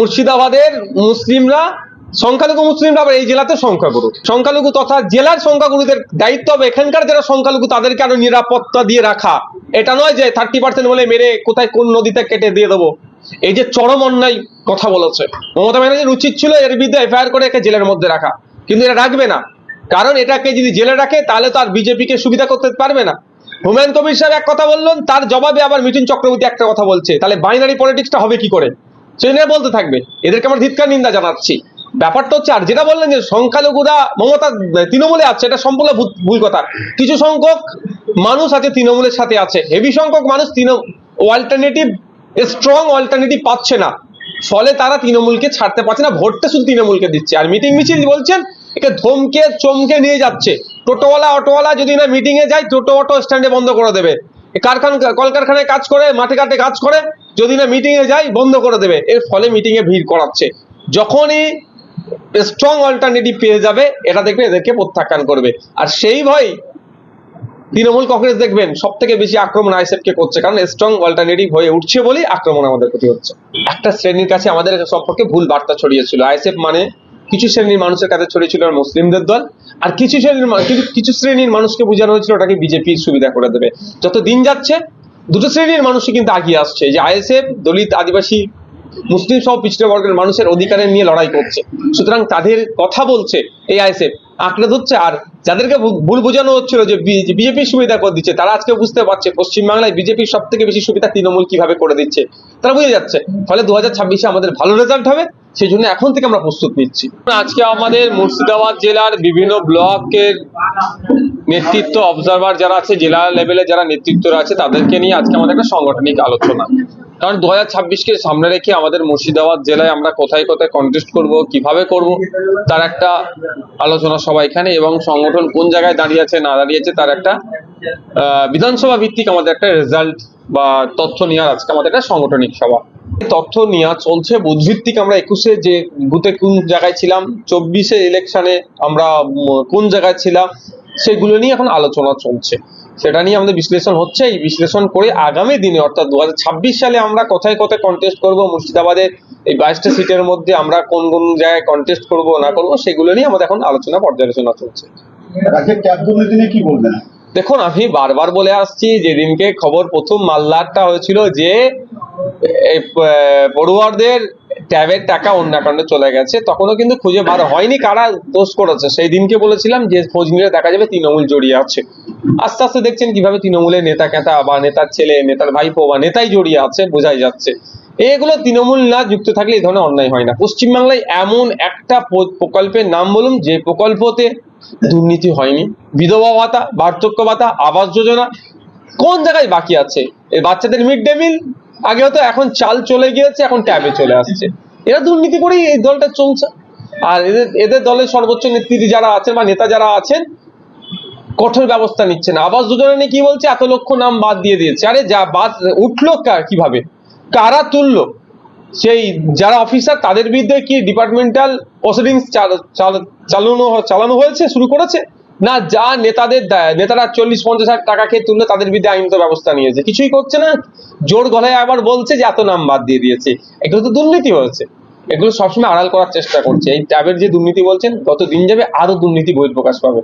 মুর্শিদাবাদের মুসলিমরা, সংখ্যালঘু মুসলিমরা আবার এই জেলাতে সংখ্যাগুরু। সংখ্যালঘু তথা জেলার সংখ্যাগুরুদের দায়িত্ব হবে এখানকার যারা সংখ্যালঘু, তাদেরকে আরও নিরাপত্তা দিয়ে রাখা। এটা নয় যে থার্টি পার্সেন্ট বলে মেরে কোথায় কোন নদীতে কেটে দিয়ে দেবো। এই যে চরম অন্যায় কথা বলেছে। মমতা ব্যানার্জির উচিত ছিল এর বিরুদ্ধে এফআইআর করে একে জেলের মধ্যে রাখা। কিন্তু এটা রাখবে না। কারণ এটাকে যদি জেলে রাখে, তাহলে তো আর বিজেপিকে সুবিধা করতে পারবে না। হুমায়ুন কবির সাহেব এক কথা বললেন, তার জবাবে আবার মিঠুন চক্রবর্তী একটা কথা বলছে। তাহলে বাইনারি পলিটিক্সটা হবে কি করে? সেই নিয়ে বলতে থাকবে। এদেরকে আমরা ধিৎকার নিন্দা জানাচ্ছি। ব্যাপারটা হচ্ছে, আর যেটা বললেন যে সংখ্যালঘুরা, মমতা, তৃণমূলে আছে, এটা সম্পূর্ণ ভুল কথা। কিছু সংখ্যক মানুষ আছে তৃণমূলের সাথে আছে। হেভি সংখ্যক মানুষ তৃণ অল্টারনেটিভ স্ট্রং অল্টারনেটিভ পাচ্ছে না। ফলে তারা তৃণমূলকে ছাড়তে পারছে না ভোটটা শুধু তৃণমূলকে দিচ্ছে। আর মিটিং মিছিল বলছেন, একে ধমকে, চমকে নিয়ে যাচ্ছে। টোটোওয়ালা, অটোওয়ালা যদি না মিটিং এ যায়, টোটো, অটো স্ট্যান্ডে বন্ধ করে দেবে। কারখানা কলকারখানায় কাজ করে, মাঠে ঘাটে কাজ করে, যদি না মিটিং এ যায়, বন্ধ করে দেবে। এর ফলে মিটিং এ ভিড় করাচ্ছে যখনই স্ট্রং অল্টারনেটিভ পেয়ে যাবে, এটা দেখবে, এদেরকে প্রত্যাখ্যান করবে। আর সেই ভয় তৃণমূল কংগ্রেস দেখবেন সব থেকে বেশি আক্রমণ আইসেফ কে করছে। কারণ স্ট্রং অল্টারনেটিভ হয়ে উঠছে বলেই আক্রমণ আমাদের প্রতি হচ্ছে। একটা শ্রেণির কাছে আমাদের সম্পর্কে ভুল বার্তা ছড়িয়েছিল। আইসেফ মানে কিছু শ্রেণির মানুষের কাছে ছড়িয়েছিল মুসলিমদের দল, আর কিছু শ্রেণির কিছু শ্রেণির মানুষকে বোঝানো হয়েছিল ওটাকে বিজেপির সুবিধা করে দেবে। যত দিন যাচ্ছে, দুটো শ্রেণির মানুষই কিন্তু আগিয়ে আসছে। যে আইএসএফ, দলিত, আদিবাসী, মুসলিম সহ পিছিয়ে বর্গের মানুষের অধিকারের নিয়ে লড়াই করছে। সুতরাং তাদের কথা বলছে এই আইএসএফ। আঁকড়ে ধরছে। আর যাদেরকে ভুল বোঝানো হচ্ছিল যে বিজেপি সুবিধা করে দিচ্ছে, তারা আজকে বুঝতে পারছে পশ্চিমবাংলায় বিজেপির সব থেকে বেশি সুবিধা তৃণমূল কীভাবে করে দিচ্ছে। তারা বুঝে যাচ্ছে। ফলে দু হাজার ছাব্বিশে আমাদের ভালো রেজাল্ট হবে সেই জন্য এখন থেকে আমরা প্রস্তুত নিচ্ছি। আজকে আমাদের মুর্শিদাবাদ জেলার বিভিন্ন ব্লকের নেতৃত্ব অবজারভার যারা আছে, জেলা লেভেলে যারা নেতৃত্বরা আছে, তাদেরকে নিয়ে আজকে আমাদের একটা সাংগঠনিক আলোচনা। কারণ দু হাজার ছাব্বিশকে সামনে রেখে আমাদের মুর্শিদাবাদ জেলায় আমরা কোথায় কোথায় কন্টেস্ট করব, কীভাবে করব, তার একটা আলোচনা সভা এখানে এবং সংগঠন কোন জায়গায় দাঁড়িয়ে আছে, না দাঁড়িয়ে আছে, তার একটা বিধানসভা ভিত্তিক আমাদের একটা রেজাল্ট বা তথ্য নেওয়ার আজকে আমাদের একটা সাংগঠনিক সভা। তথ্য নেওয়া চলছে বুথ ভিত্তিক আমরা একুশে যে বুথে কোন জায়গায় ছিলাম, চব্বিশে ইলেকশনে আমরা কোন জায়গায় ছিলাম, সেগুলো নিয়ে এখন আলোচনা চলছে। সেটা নিয়ে আমাদের বিশ্লেষণ হচ্ছে এই বিশ্লেষণ করে আগামী দিনে অর্থাৎ দু সালে আমরা কোথায় কোথায় কন্টেস্ট করব মুর্শিদাবাদে এই বাইশটা সিটের মধ্যে আমরা কোন কোন জায়গায় কন্টেস্ট করব না করব সেগুলো নিয়ে আমাদের এখন আলোচনা পর্যালোচনা চলছে। কি বলবেন? দেখুন আমি বারবার বলে আসছি যেদিনকে খবর প্রথম মাল্লারটা হয়েছিল যে পড়ুয়ারদের ট্যাবের টাকা অন্য অ্যাকাউন্টে চলে গেছে তখনও কিন্তু খুঁজে বার হয়নি কারা দোষ করেছে। সেই দিনকে বলেছিলাম যে খোঁজ নিলে দেখা যাবে তৃণমূল জড়িয়ে আছে। আস্তে আস্তে দেখছেন কীভাবে তৃণমূলের নেতা কেতা বা নেতার ছেলে, নেতার ভাইপো বা নেতাই জড়িয়ে আছে, বোঝাই যাচ্ছে। এগুলো তৃণমূল না যুক্ত থাকলে এই ধরনের অন্যায় হয় না। পশ্চিমবাংলায় এমন একটা প্রকল্পের নাম বলুন, যে প্রকল্পতে দুর্নীতি হয়নি। বিধবা ভাতা, বার্ধক্য ভাতা, আবাস যোজনা কোন জায়গায় বাকি আছে? এই বাচ্চাদের মিড ডে মিল আগে হতো এখন চাল চলে গিয়েছে, এখন ট্যাবে চলে আসছে। এরা দুর্নীতি করেই এই দলটা চলছে। আর এদের এদের দলের সর্বোচ্চ নেত্রী যারা আছেন বা নেতা যারা আছেন কঠোর ব্যবস্থা নিচ্ছে না। আবাস যোজনা নিয়ে কি বলছে? এত লক্ষ নাম বাদ দিয়ে দিয়েছে। আরে যা বাদ, উঠল কার কীভাবে? কারা তুললো? সেই যারা অফিসার তাদের বিরুদ্ধে কি ডিপার্টমেন্টাল প্রসিডিংস চালানো চালানো হয়েছে, শুরু করেছে? না, যা নেতাদের নেতারা চল্লিশ, পঞ্চাশ হাজার টাকা খেয়ে তুললে, তাদের বিরুদ্ধে আইনত ব্যবস্থা নিয়েছে। কিছুই করছে না। জোর গলায় আবার বলছে যে, এত নাম বাদ দিয়ে দিয়েছে। এগুলো তো দুর্নীতি হয়েছে। এগুলো সবসময় আড়াল করার চেষ্টা করছে। এই ট্যাবের যে দুর্নীতি বলছেন যত দিন যাবে আরও দুর্নীতি বহিঃপ্রকাশ পাবে।